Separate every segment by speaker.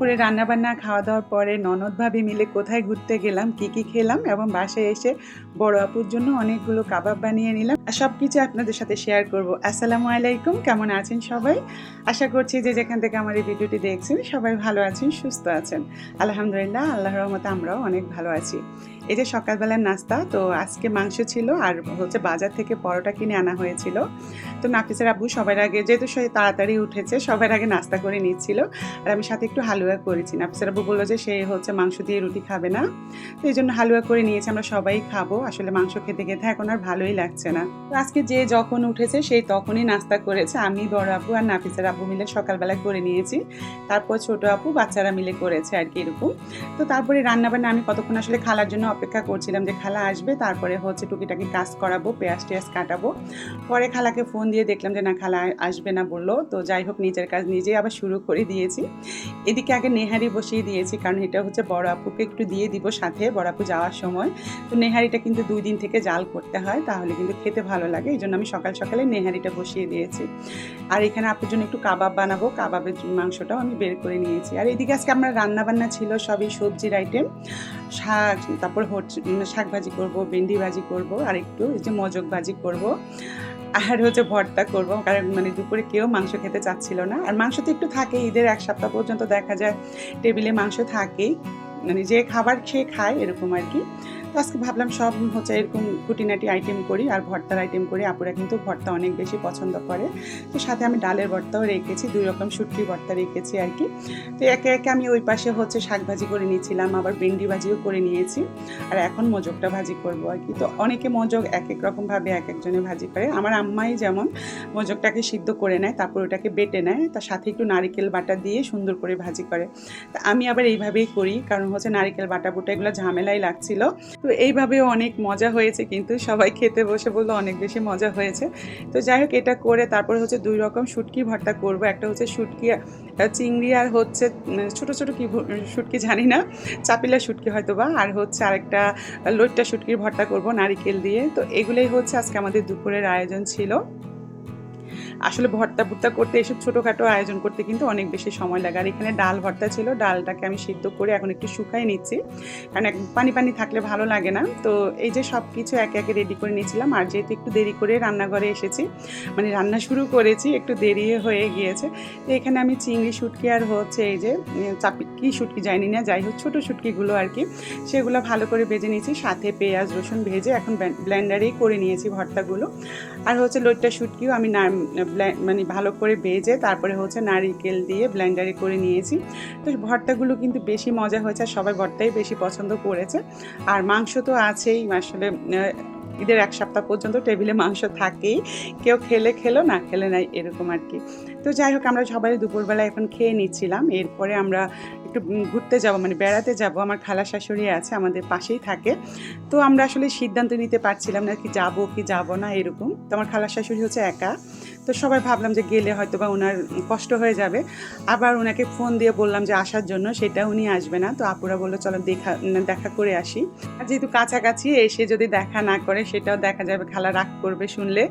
Speaker 1: দুপুরে রান্নাবান্না খাওয়া দাওয়ার পরে ননদ ভাবি মিলে কোথায় ঘুরতে গেলাম, কি কি খেলাম এবং বাসায় এসে বড় আপুর জন্য অনেকগুলো কাবাব বানিয়ে নিলাম। সব কিছু আপনাদের সাথে শেয়ার করব। আসসালামু আলাইকুম, কেমন আছেন সবাই? আশা করছি যে যেখান থেকে আমার এই ভিডিওটি দেখছেন, সবাই ভালো আছেন, সুস্থ আছেন। আলহামদুলিল্লাহ, আল্লাহর রহমতে আমরাও অনেক ভালো আছি। এই যে সকালবেলার নাস্তা, তো আজকে মাংস ছিল আর হচ্ছে বাজার থেকে পরোটা কিনে আনা হয়েছিল। তো নাফিসের আব্বু সবার আগে, যেহেতু সে তাড়াতাড়ি উঠেছে, সবার আগে নাস্তা করে নিচ্ছিল। আর আমি সাথে একটু হালুয়া করেছি। নাফিসের আব্বু বলল যে সে হচ্ছে মাংস দিয়ে রুটি খাবে না। তো এই জন্য হালুয়া করে নিয়েছে, আমরা সবাই খাব। আসলে মাংস খেতে খেতে এখন আর ভালোই লাগছে না। তো আজকে যে যখন উঠেছে সেই তখনই নাস্তা করেছে। আমি, বড় আপু আর নাফিসার আপু মিলে সকালবেলা করে নিয়েছি। তারপর ছোট আপু বাচ্চারা মিলে করেছে আর কি এরকম। তো তারপরে রান্নাবান্না আমি কতক্ষণ আসলে খালার জন্য অপেক্ষা করছিলাম যে খালা আসবে, তারপরে হচ্ছে টুকিটাকি কাজ করাবো, পেঁয়াজ টেয়াজ কাটাবো। পরে খালাকে ফোন দিয়ে দেখলাম যে, না, খালা আসবে না, বলল। তো যাই হোক, নিজের কাজ নিজেই আবার শুরু করে দিয়েছি। এদিকে আগে নেহারি বসিয়ে দিয়েছি, কারণ এটা হচ্ছে বড় আপুকে একটু দিয়ে দিব সাথে, বড় আপু যাওয়ার সময়। তো নেহারিটা কিন্তু দুই দিন থেকে জাল করতে হয়, তাহলে কিন্তু খেতে ভালো লাগে, এই জন্য আমি সকাল সকালে নেহারিটা বসিয়ে দিয়েছি। আর এখানে আপুর জন্য একটু কাবাব বানাবো, কাবাবের মাংসটাও আমি বের করে নিয়েছি। আর এদিকে আজকে আমার রান্না বান্না ছিল সবই সবজির আইটেম শাক, তারপর শাক ভাজি করব, ভেন্ডি ভাজি করব, আর একটু এই যে মজক ভাজি করব, আর হচ্ছে ভর্তা করব, কারণ মানে দুপুরে কেউ মাংস খেতে চাচ্ছিল না। আর মাংস তো একটু থাকে, ঈদের এক সপ্তাহ পর্যন্ত দেখা যায়, টেবিলে মাংস থাকেই মানে যে খাবার খেয়ে খায়, এরকম আর কি। আজকে ভাবলাম সব হচ্ছে এরকম খুঁটিনাটি আইটেম করি আর ভর্তার আইটেম করি। আপুরা কিন্তু ভর্তা অনেক বেশি পছন্দ করে। তো সাথে আমি ডালের ভর্তাও রেখেছি, দুই রকম শুটকি ভর্তা রেখেছি আর কি। তো একে একে আমি ওই পাশে হচ্ছে শাক ভাজি করে নিয়েছিলাম, আবার ভেন্ডি ভাজিও করে নিয়েছি আর এখন মোজকটা ভাজি করব আর কি। তো অনেকে মোজক এক এক রকমভাবে এক একজনে ভাজি করে। আমার আম্মাই যেমন মোজকটাকে সিদ্ধ করে নেয়, তারপর ওটাকে বেটে নেয়, তার সাথে একটু নারিকেল বাটা দিয়ে সুন্দর করে ভাজি করে। তা আমি আবার এইভাবেই করি, কারণ হচ্ছে নারিকেল বাটা বুটা এগুলো ঝামেলাই লাগছিল। তো এইভাবেও অনেক মজা হয়েছে, কিন্তু সবাই খেতে বসে বলল অনেক বেশি মজা হয়েছে। তো যাই হোক এটা করে তারপরে হচ্ছে দুই রকম শুটকি ভর্তা করব। একটা হচ্ছে শুটকি চিংড়ি আর হচ্ছে ছোটো ছোট কি শুটকি জানি না, চাপিলা শুটকি হয়তো বা আর হচ্ছে আরেকটা লোটটা শুটকির ভর্তা করব নারিকেল দিয়ে। তো এগুলোই হচ্ছে আজকে আমাদের দুপুরের আয়োজন ছিল। আসলে ভর্তা ভর্তা করতে, এসব ছোটোখাটো আয়োজন করতে কিন্তু অনেক বেশি সময় লাগে। আর এখানে ডাল ভর্তা ছিল, ডালটাকে আমি সিদ্ধ করে এখন একটু শুকাই নিচ্ছি। কারণ পানি পানি থাকলে ভালো লাগে না। তো এই যে সব কিছু একে একে রেডি করে নিয়েছিলাম। আর যেহেতু একটু দেরি করে রান্নাঘরে এসেছি মানে রান্না শুরু করেছি, একটু দেরি হয়ে গিয়েছে। তো এখানে আমি চিংড়ি শুটকি আর হচ্ছে এই যে চাপি, কি শুটকি জানি না, যাই হোক, ছোটো শুটকিগুলো আর কি, সেগুলো ভালো করে ভেজে নিয়েছি। সাথে পেঁয়াজ রসুন ভেজে এখন ব্লেন্ডারেই করে নিয়েছি ভর্তাগুলো। আর হচ্ছে লোটটা শুটকিও আমি না ব্লে- মানে ভালো করে ভেজে তারপরে হচ্ছে নারিকেল দিয়ে ব্লেন্ডারে করে নিয়েছি। তো ভর্তাগুলো কিন্তু বেশি মজা হয়েছে আর সবাই ভর্তাই বেশি পছন্দ করেছে। আর মাংস তো আছেই, আসলে ঈদের এক সপ্তাহ পর্যন্ত টেবিলে মাংস থাকেই। কেউ খেলে খেলো, না খেলে নাই, এরকম আর কি। তো যাই হোক, আমরা সবাই দুপুরবেলা এখন খেয়ে নিচ্ছিলাম। এরপরে আমরা একটু ঘুরতে যাব মানে বেড়াতে যাব। আমার খালা শাশুড়ি আছে, আমাদের পাশেই থাকে। তো আমরা আসলে সিদ্ধান্ত নিতে পারছিলাম না কি যাব কি যাব না, এরকম। তো আমার খালা শাশুড়ি হচ্ছে একা। তো সবাই ভাবলাম যে গেলে হয়তো বা ওনার কষ্ট হয়ে যাবে। আবার ওনাকে ফোন দিয়ে বললাম যে আসার জন্য, সেটা উনি আসবে না। তো আপুরা বলল, চলো দেখা দেখা করে আসি। আর যেহেতু কাছাকাছি, এসে যদি দেখা না করে, সেটাও দেখা যাবে, খালা রাগ করবে শুনলে।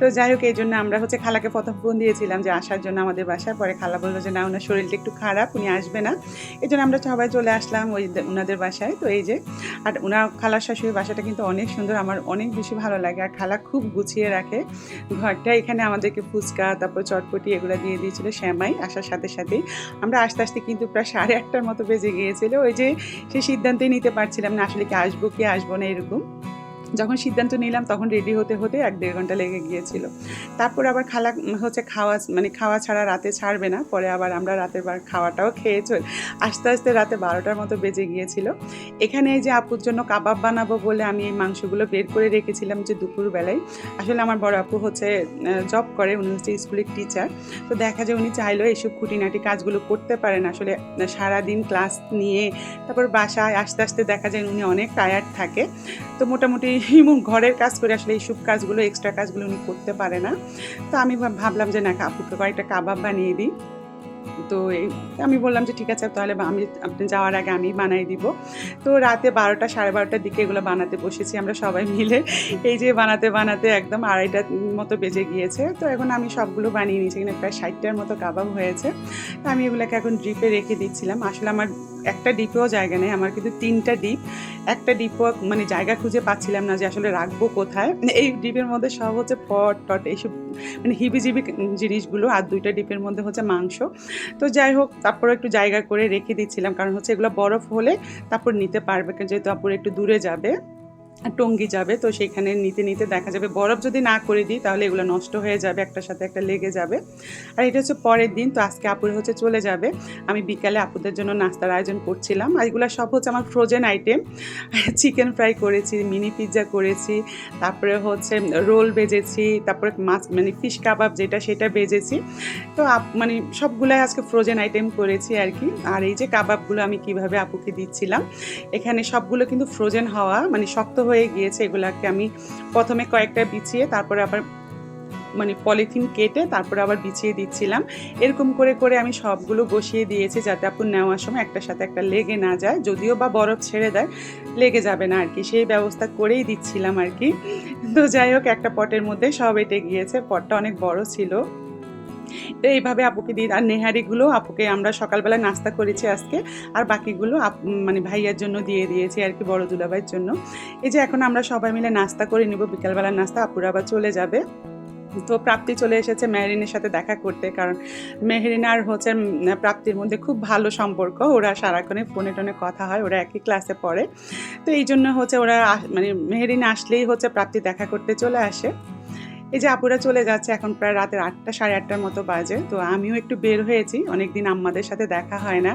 Speaker 1: তো যাই হোক, এই জন্য আমরা হচ্ছে খালাকে প্রথম ফোন দিয়েছিলাম যে আসার জন্য আমাদের বাসায়। পরে খালা বলল যে, না ওনার শরীরটা একটু খারাপ, উনি আসবে না। এই জন্য আমরা সবাই চলে আসলাম ওই ওনাদের বাসায়। তো এই যে, আর ওনার খালার শাশুড়ির বাসাটা কিন্তু অনেক সুন্দর, আমার অনেক বেশি ভালো লাগে। আর খালা খুব গুছিয়ে রাখে। ঘরটা এখানে আমাদেরকে ফুচকা, তারপর চটপটি এগুলো দিয়ে দিয়েছিল শ্যামাই আসার সাথে সাথেই। আমরা আস্তে আস্তে কিন্তু প্রায় সাড়ে আটটার মতো বেজে গিয়েছিল। ওই যে সে সিদ্ধান্তই নিতে পারছিলাম না, আসলে কি আসব কি আসব না এরকম। যখন সিদ্ধান্ত নিলাম, তখন রেডি হতে হতে এক দেড় ঘণ্টা লেগে গিয়েছিল। তারপর আবার খালা, হচ্ছে খাওয়া মানে খাওয়া ছাড়া রাতে ছাড়বে না, পরে আবার আমরা রাতের বার খাওয়াটাও খেয়ে চল, আস্তে আস্তে রাতে বারোটার মতো বেজে গিয়েছিল। এখানে যে আপুর জন্য কাবাব বানাবো বলে আমি এই মাংসগুলো বের করে রেখেছিলাম যে দুপুরবেলায়, আসলে আমার বড় আপু হচ্ছে জব করে, উনি হচ্ছে স্কুলের টিচার তো দেখা যায় উনি চাইলেও এইসব খুঁটিনাটি কাজগুলো করতে পারেন, আসলে সারাদিন ক্লাস নিয়ে, তারপর বাসায় আস্তে আস্তে দেখা যায় উনি অনেক টায়ার্ড থাকে। তো মোটামুটি ঘরের কাজ করে আসলে এইসব কাজগুলো এক্সট্রা কাজগুলো উনি করতে পারে না। তো আমি ভাবলাম যে না আপুকে কয়েকটা কাবাব বানিয়ে দিই। তো আমি বললাম যে ঠিক আছে, তাহলে আমি আপনি যাওয়ার আগে আমি বানাই দিব। তো রাতে বারোটা, সাড়ে বারোটার দিকে এগুলো বানাতে বসেছি আমরা সবাই মিলে। এই যে বানাতে বানাতে একদম আড়াইটার মতো বেজে গিয়েছে। তো এখন আমি সবগুলো বানিয়ে নিয়েছি। এখানে প্রায় ষাটটার মতো কাবাব হয়েছে। তো আমি এগুলোকে এখন ড্রিপে রেখে দিচ্ছিলাম। আসলে আমার একটা ডিপেও জায়গা নেই, আমার কিন্তু তিনটা ডিপ একটা ডিপও মানে জায়গা খুঁজে পাচ্ছিলাম না যে আসলে রাখব কোথায়। এই ডিপের মধ্যে সব হচ্ছে পট, টট, এইসব মানে হিবিজিবি জিনিসগুলো, আর দুইটা ডিপের মধ্যে হচ্ছে মাংস। তো যাই হোক তারপর একটু জায়গা করে রেখে দিচ্ছিলাম, কারণ হচ্ছে এগুলো বরফ হলে তারপর নিতে পারবে, যেহেতু আপুর একটু দূরে যাবে। টঙ্গি যাবে, তো সেখানে নিতে নিতে দেখা যাবে। বরফ যদি না করে দিই, তাহলে এগুলো নষ্ট হয়ে যাবে, একটার সাথে একটা লেগে যাবে। আর এটা হচ্ছে পরের দিন, তো আজকে আপুর হচ্ছে চলে যাবে। আমি বিকালে আপুদের জন্য নাস্তার আয়োজন করছিলাম। আর এগুলো সব হচ্ছে আমার ফ্রোজেন আইটেম চিকেন ফ্রাই করেছি মিনি পিৎজা করেছি, তারপরে হচ্ছে রোল বেজেছি, তারপরে মাছ মানে ফিশ কাবাব যেটা সেটা বেজেছি। তো আপ- মানে সবগুলাই আজকে ফ্রোজেন আইটেম করেছি আর কি। আর এই যে কাবাবগুলো আমি কীভাবে আপুকে দিচ্ছিলাম, এখানে সবগুলো কিন্তু ফ্রোজেন হওয়া মানে শক্ত হয়ে গিয়েছে এগুলাকে আমি প্রথমে কয়েকটা বিছিয়ে তারপরে আবার মানে পলিথিন কেটে তারপরে আবার বিছিয়ে দিচ্ছিলাম। এরকম করে করে আমি সবগুলো বসিয়ে দিয়েছি যাতে আপু নেওয়ার সময় একটার সাথে একটা লেগে না যায়। যদিও বা বরফ ছেড়ে দেয়, লেগে যাবে না আর কি সেই ব্যবস্থা করেই দিচ্ছিলাম আর কি তো যাই হোক, একটা পটের মধ্যে সব এটে গিয়েছে। পটটা অনেক বড় ছিল। তো এইভাবে আপুকে দিই আর নেহারিগুলো আপুকে আমরা সকালবেলা নাস্তা করেছি আজকে। আর বাকিগুলো মানে ভাইয়ার জন্য দিয়ে দিয়েছি আর কি বড় দুলাভাইয়ের জন্য। এই যে এখন আমরা সবাই মিলে নাস্তা করে নিব, বিকালবেলার নাস্তা, আপুরা আবার চলে যাবে। তো প্রাপ্তি চলে এসেছে মেহরিনের সাথে দেখা করতে, কারণ মেহরিন আর হচ্ছে প্রাপ্তির মধ্যে খুব ভালো সম্পর্ক। ওরা সারাক্ষণে ফোনে টোনে কথা হয়, ওরা একই ক্লাসে পড়ে। তো এই জন্য হচ্ছে ওরা মানে মেহরিন আসলেই হচ্ছে প্রাপ্তি দেখা করতে চলে আসে। এই যে আপুরা চলে যাচ্ছে, এখন প্রায় রাতের আটটা, সাড়ে আটটার মতো বাজে। তো আমিও একটু বের হয়েছি। অনেকদিন আম্মাদের সাথে দেখা হয় না।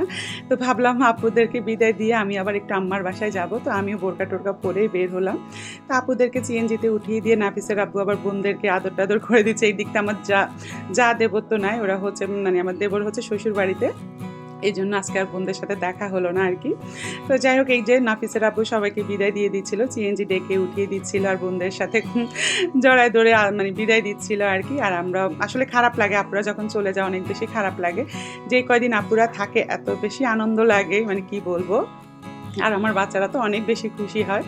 Speaker 1: তো ভাবলাম আপুদেরকে বিদায় দিয়ে আমি আবার একটু আম্মার বাসায় যাব। তো আমিও বোরকা টোরকা পরেই বের হলাম। তো আপুদেরকে চিএনজিতে উঠিয়ে দিয়ে নাফিসের আব্বু আবার বোনদেরকে আদর টাদর করে দিচ্ছে। এই দিকটা আমার যা যা দেবত্ব নাই। ওরা হচ্ছে মানে আমার দেবর হচ্ছে শ্বশুর বাড়িতে এই জন্য আজকে আর বোনদের সাথে দেখা হলো না আর কি। তো যাই হোক, এই যে নাফিসের আব্বু সবাইকে বিদায় দিয়ে দিচ্ছিল চিএনজি ডেকে উঠিয়ে দিচ্ছিল আর বোনদের সাথে জড়ায় ধরে মানে বিদায় দিচ্ছিল আর কি। আর আমরা, আসলে খারাপ লাগে আপুরা যখন চলে যায়, অনেক বেশি খারাপ লাগে। যে কয়দিন আপুরা থাকে, এত বেশি আনন্দ লাগে মানে কি বলব? আর আমার বাচ্চারা তো অনেক বেশি খুশি হয়।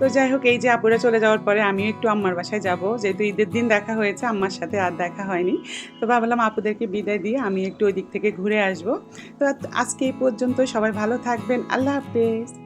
Speaker 1: তো যাই হোক, এই যে আপুরা চলে যাওয়ার পরে আমিও একটু আম্মার বাসায় যাব। যেহেতু ঈদের দিন দেখা হয়েছে, আম্মার সাথে আর দেখা হয়নি। তো ভাবলাম আপুদেরকে বিদায় দিয়ে আমি একটু ওই দিক থেকে ঘুরে আসব। তো আজকে এই পর্যন্ত সবাই ভালো থাকবেন। আল্লাহ হাফেজ।